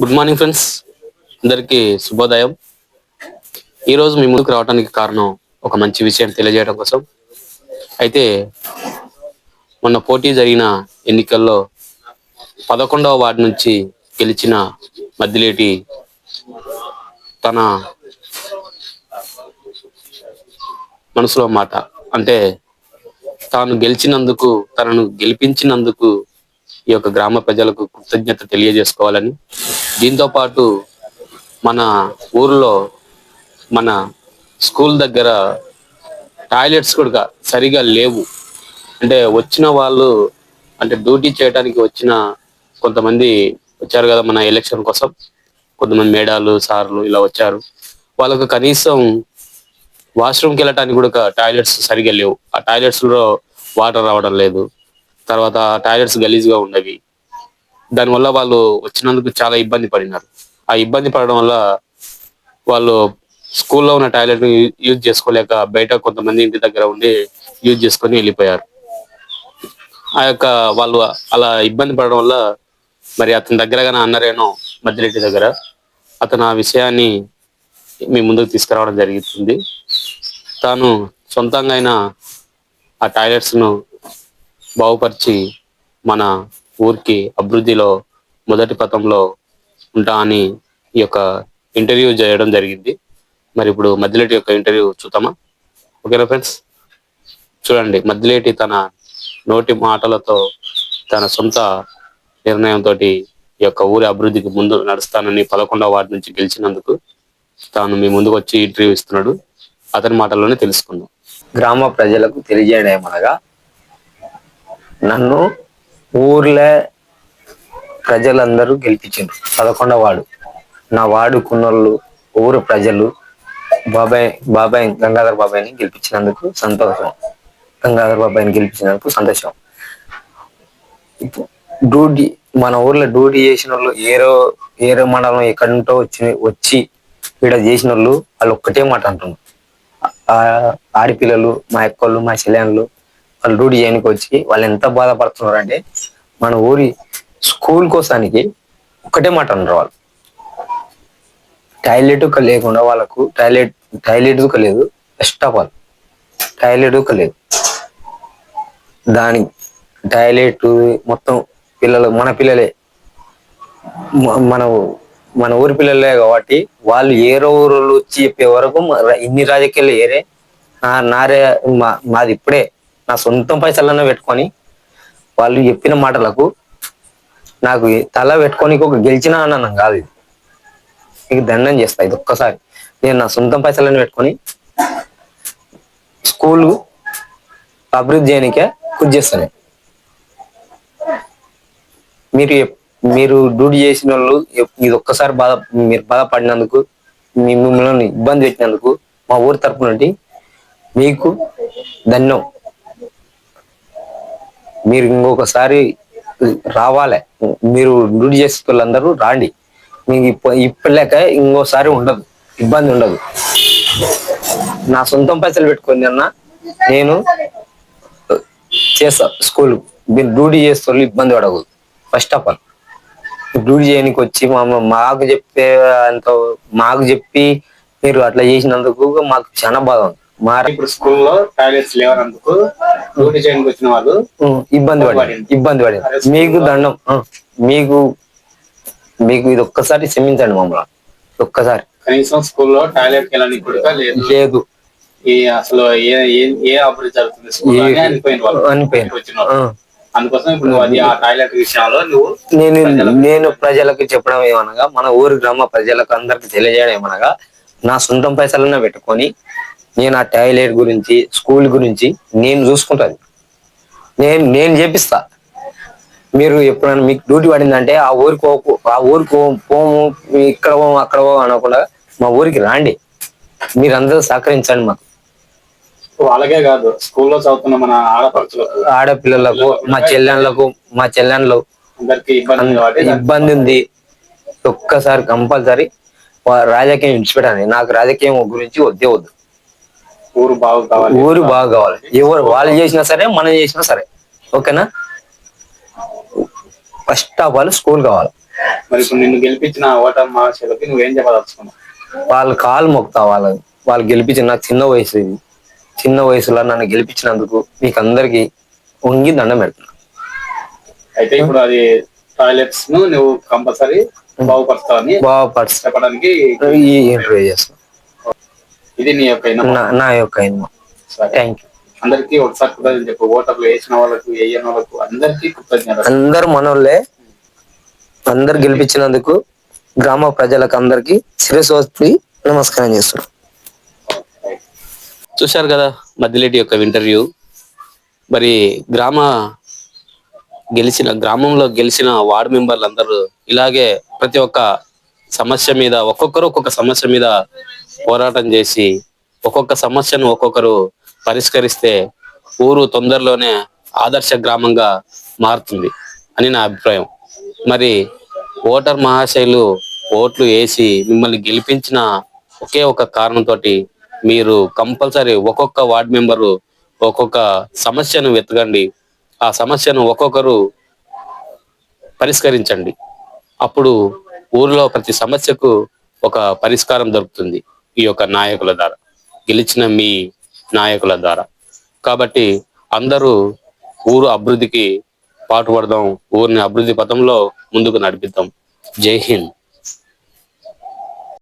Good morning friends అందరికీ శుభోదయం. ఈరోజు మీ ముందుకు రావడానికి కారణం ఒక మంచి విషయం తెలియజేయడం కోసం. అయితే మొన్న పోటీ జరిగిన ఎన్నికల్లో పదకొండవ వార్డు నుంచి గెలిచిన మద్దిలేటి తన మనసులో మాట. అంటే తాను గెలిచినందుకు తనను గెలిపించినందుకు ఈ యొక్క గ్రామ ప్రజలకు కృతజ్ఞత తెలియజేసుకోవాలని దీంతో పాటు మన ఊర్లో మన స్కూల్ దగ్గర టాయిలెట్స్ కూడా సరిగా లేవు. అంటే వచ్చిన వాళ్ళు అంటే డ్యూటీ చేయడానికి వచ్చిన కొంతమంది వచ్చారు కదా మన ఎలక్షన్ కోసం. కొంతమంది మేడాలు సార్లు ఇలా వచ్చారు. వాళ్ళకు కనీసం వాష్రూమ్కి వెళ్ళటానికి కూడా టాయిలెట్స్ సరిగా లేవు. ఆ టాయిలెట్స్లో వాటర్ రావడం లేదు. తర్వాత టాయిలెట్స్ గలీజ్గా ఉన్నవి దానివల్ల వాళ్ళు వచ్చినందుకు చాలా ఇబ్బంది పడినారు. ఆ ఇబ్బంది పడడం వల్ల వాళ్ళు స్కూల్లో ఉన్న టాయిలెట్ యూజ్ చేసుకోలేక బయట కొంతమంది ఇంటి దగ్గర ఉండి యూజ్ చేసుకొని వెళ్ళిపోయారు. ఆ యొక్క వాళ్ళు అలా ఇబ్బంది పడడం వల్ల మరి అతని దగ్గరగానే అన్నారేనో మద్దిరెడ్డి దగ్గర. అతను ఆ విషయాన్ని మీ ముందుకు తీసుకురావడం జరుగుతుంది. తాను సొంతంగా అయినా ఆ టాయిలెట్స్ను బాగుపరిచి మన ఊరికి అభివృద్ధిలో మొదటి పథంలో ఉంటా అని ఈ యొక్క ఇంటర్వ్యూ చేయడం జరిగింది. మరి ఇప్పుడు మధ్యలేటి యొక్క ఇంటర్వ్యూ చూద్దామా? ఓకేనా ఫ్రెండ్స్? చూడండి మధ్యలేటి తన నోటి మాటలతో తన సొంత నిర్ణయంతో ఈ యొక్క ఊరి అభివృద్ధికి ముందు నడుస్తానని పదకొండవ వార్డు నుంచి గెలిచినందుకు తాను మీ ముందుకు వచ్చి ఇంటర్వ్యూ ఇస్తున్నాడు. అతని మాటల్లోనే తెలుసుకుందాం. గ్రామ ప్రజలకు తెలియజేయడం ఏమనగా నన్ను ఊర్లే ప్రజలందరూ గెలిపించారు పదకొండవ వాడు నా వాడు కున్నోళ్ళు ఊరు ప్రజలు బాబాయ్ బాబాయ్ గంగాధర్ బాబాయ్ని గెలిపించినందుకు సంతోషం. గంగాధర్ బాబాయ్ని గెలిపించినందుకు సంతోషం. డ్యూటీ మన ఊర్లో డ్యూటీ చేసిన వాళ్ళు ఏరో ఏరో మండలం ఎక్కడి నుంటో వచ్చి వచ్చి ఇక్కడ చేసిన వాళ్ళు వాళ్ళు ఒక్కటే మాట అంటున్నారు. ఆడపిల్లలు మా ఎక్కళ్ళు మా చెల్లెళ్ళు వాళ్ళు డ్యూటీ చేయడానికి వచ్చి వాళ్ళు ఎంత బాధపడుతున్నారు అంటే మన ఊరి స్కూల్ కోసానికి ఒకటే మాట అన్నారు వాళ్ళు. టాయిలెట్ లేకుండా వాళ్ళకు టాయిలెట్ టాయిలెట్ లేదు ఫస్ట్ ఆఫ్ ఆల్ టాయిలెట్ లేదు. దాని టాయిలెట్ మొత్తం పిల్లలు మన పిల్లలే. మన మన ఊరి పిల్లలే కాబట్టి వాళ్ళు ఏరో ఊరు వచ్చి చెప్పే వరకు ఇన్ని రాజకీయాలు ఏరే నారే మా- మాది ఇప్పుడే. నా సొంతం పైసలన్నా పెట్టుకొని వాళ్ళు చెప్పిన మాటలకు నాకు తల పెట్టుకొని ఒక గెలిచిన అన్నం కాదు ఇది. నీకు దండం చేస్తా ఇది ఒక్కసారి. నేను నా సొంతం పైసలను పెట్టుకొని స్కూల్ అభివృద్ధి చేయడానికే కృషి చేస్తాను మీరు మీరు డ్యూటీ చేసిన వాళ్ళు ఇది ఒక్కసారి బాధ మీరు బాధపడినందుకు మిమ్మల్ని ఇబ్బంది పెట్టినందుకు మా ఊరి తరపు నుండి మీకు ధన్యం. మీరు ఇంకొకసారి రావాలి. మీరు డ్యూటీ చేసే వాళ్ళందరూ రాండి. మీకు ఇప్ప ఇప్పలేక ఇంకోసారి ఉండదు. ఇబ్బంది ఉండదు. నా సొంతం పైసలు పెట్టుకొని అన్న. నేను చేస్తా. స్కూల్ మీరు డ్యూటీ చేస్తే వాళ్ళు ఇబ్బంది పడకూడదు. ఫస్ట్ ఆఫ్ ఆల్ డ్యూటీ చేయడానికి వచ్చి మా మాకు చెప్పే అంత మాకు చెప్పి మీరు అట్లా చేసినందుకు మాకు చాలా బాధ ఉంది. మా ఇప్పుడు స్కూల్లో టాయిలెట్స్ లేవనందుకు డ్యూటీ చేయడానికి వచ్చిన వాళ్ళు ఇబ్బంది పడింది ఇబ్బంది పడింది. మీకు దండం మీకు మీకు ఇది ఒక్కసారి క్షమించండి మమ్మల్ని. ఒక్కసారి. కనీసం స్కూల్లో టాయిలెట్ వెళ్ళడానికి కూడా లేదు. ఈ అసలు ఏ ఏ- అభివృద్ధి జరుగుతుంది అనిపోయిన వాళ్ళు. అనిపోయింది వచ్చిన వాళ్ళు. అందుకోసం ఇప్పుడు నువ్వు అది ఆ టాయిలెట్ విషయంలో నువ్వు నేను నేను ప్రజలకు చెప్పడం ఏమనగా మన ఊరు గ్రామ ప్రజలకు అందరికి తెలియజేయడం ఏమనగా నా సొంతం పైసలన్నా పెట్టుకొని నేను ఆ టాయిలెట్ గురించి స్కూల్ గురించి నేను చూసుకుంటాను. నేను నేను చేపిస్తా. మీరు ఎప్పుడైనా మీకు డ్యూటీ పడిందంటే ఆ ఊరికి పోకు- ఆ ఊరికి పోము ఇక్కడ పోము అక్కడ పోము అనకుండా మా ఊరికి రాండి. మీరందరూ సహకరించండి మాకు. అలాగే కాదు. స్కూల్లో చదువుతున్న మన ఆడపడుచులకు ఆడపిల్లలకు మా చెల్లెళ్ళకు మా చెల్లెళ్ళు అందరికి ఇబ్బంది ఇబ్బంది ఉంది. ఒక్కసారి కంపల్సరీ రాజకీయం విడిచిపెట్టాలి నాకు రాజకీయం గురించి వద్దే వద్దు. ఊరు బాగు కావాలి ఊరు బాగా కావాలి ఎవరు వాళ్ళు చేసినా సరే మనం చేసినా సరే ఓకేనా ఫస్ట్ ఆఫ్ ఆల్ స్కూల్ కావాలి మరి ఇప్పుడు నిన్ను గెలిపించిన ఓటర్ మహాశయులకి నువ్వేం చెప్పదలుచుకున్నావు వాళ్ళ కాలు మొక్తా వాళ్ళని వాళ్ళు గెలిపించిన నాకు చిన్న వయసు ఇది చిన్న వయసులో నన్ను గెలిపించినందుకు మీకు అందరికి వంగి దండం పెడుతున్నా అయితే ఇప్పుడు అది టాయిలెట్స్ను నువ్వు కంపల్సరీ బాగుపరుస్తావని బాగా పర్స్ చెప్పడానికి ఈ ఇంటర్వ్యూ చేస్తున్నా ఇది నీ యొక్క. నా యొక్క. థ్యాంక్ యూ అందరికీ ఒకసారి కృతజ్ఞతలు చెప్పు. ఓటర్లు వేసిన వాళ్ళకు వేయని వాళ్ళకు అందరికీ కృతజ్ఞతలు. అందరు మనోళ్ళే. అందరు గెలిపించినందుకు గ్రామ ప్రజలకు అందరికి శిరస్వస్తి నమస్కారం చేస్తున్నాం. చూశారు కదా మధ్యలేటి యొక్క ఇంటర్వ్యూ. మరి గ్రామ గెలిచిన గ్రామంలో గెలిచిన వార్డు మెంబర్లు అందరూ ఇలాగే ప్రతి ఒక్క సమస్య మీద ఒక్కొక్కరు ఒక్కొక్క సమస్య మీద పోరాటం చేసి ఒక్కొక్క సమస్యను ఒక్కొక్కరు పరిష్కరిస్తే ఊరు తొందరలోనే ఆదర్శ గ్రామంగా మారుతుంది అని నా అభిప్రాయం. మరి ఓటర్ మహాశైలు ఓట్లు వేసి మిమ్మల్ని గెలిపించిన ఒకే ఒక కారణంతో మీరు కంపల్సరీ ఒక్కొక్క వార్డ్ మెంబరు ఒక్కొక్క సమస్యను వెతకండి. ఆ సమస్యను ఒక్కొక్కరు పరిష్కరించండి. అప్పుడు ఊర్లో ప్రతి సమస్యకు ఒక పరిష్కారం దొరుకుతుంది ఈ యొక్క నాయకుల ద్వారా గెలిచిన మీ నాయకుల ద్వారా. కాబట్టి అందరూ ఊరు అభివృద్ధికి పాటుపడదాం ఊరిని అభివృద్ధి పథంలో ముందుకు నడిపిద్దాం. జై హింద్.